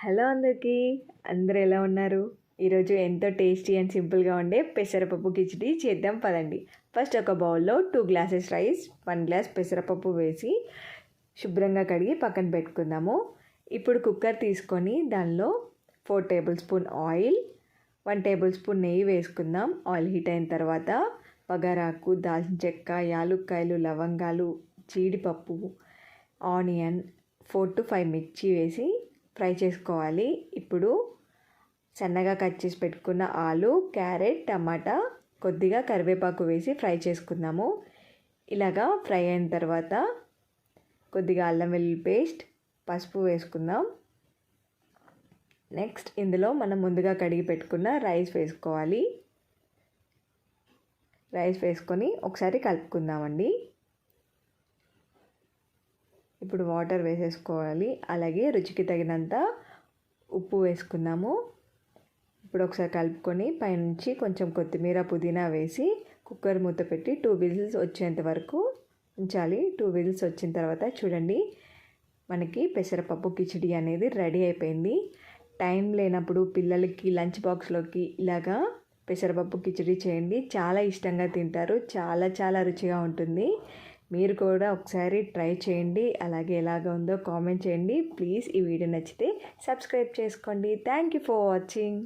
Hello అందరికీ. అందరూ ఎలా ఉన్నారు? ఈరోజు ఎంతో టేస్టీ అండ్ సింపుల్గా ఉండే పెసరపప్పు కిచిడి చేద్దాం పదండి. ఫస్ట్ ఒక బౌల్లో two glasses rice one glass పెసరపప్పు వేసి శుభ్రంగా కడిగి పక్కన పెట్టుకుందాము. ఇప్పుడు కుక్కర్ తీసుకొని దానిలో four tablespoon oil one tablespoon నెయ్యి వేసుకుందాం. ఆయిల్ హీట్ అయిన తర్వాత బగారాకు దాల్చిన చెక్క యాలుక్కాయలు లవంగాలు జీడిపప్పు ఆనియన్ ఫోర్ టు ఫైవ్ మిర్చి వేసి ఫ్రై చేసుకోవాలి. ఇప్పుడు సన్నగా కట్ చేసి పెట్టుకున్న ఆలు క్యారెట్ టమాటా కొద్దిగా కరివేపాకు వేసి ఫ్రై చేసుకుందాము. ఇలాగా ఫ్రై అయిన తర్వాత కొద్దిగా అల్లం వెల్లుల్లి పేస్ట్ పసుపు వేసుకుందాం. నెక్స్ట్ ఇందులో మనం ముందుగా కడిగి పెట్టుకున్న రైస్ వేసుకోవాలి. రైస్ వేసుకొని ఒకసారి కలుపుకుందామండి. ఇప్పుడు వాటర్ వేసేసుకోవాలి. అలాగే రుచికి తగినంత ఉప్పు వేసుకుందాము ఇప్పుడు ఒకసారి కలుపుకొని పైనుంచి కొంచెం కొత్తిమీర పుదీనా వేసి కుక్కర్ మూత పెట్టి టూ విజిల్స్ వచ్చేంత వరకు ఉంచాలి. టూ విజిల్స్ వచ్చిన తర్వాత చూడండి మనకి పెసరపప్పు కిచిడి అనేది రెడీ అయిపోయింది. టైం లేనప్పుడు పిల్లలకి లంచ్ బాక్స్లోకి ఇలాగా పెసరపప్పు కిచిడి చేయండి. చాలా ఇష్టంగా తింటారు. చాలా చాలా రుచిగా ఉంటుంది. మీరు కూడా ఒకసారి ట్రై చేయండి. అలాగే ఎలాగ ఉందో కామెంట్ చేయండి. ప్లీజ్ ఈ వీడియో నచ్చితే సబ్స్క్రైబ్ చేసుకోండి. Thank you for watching.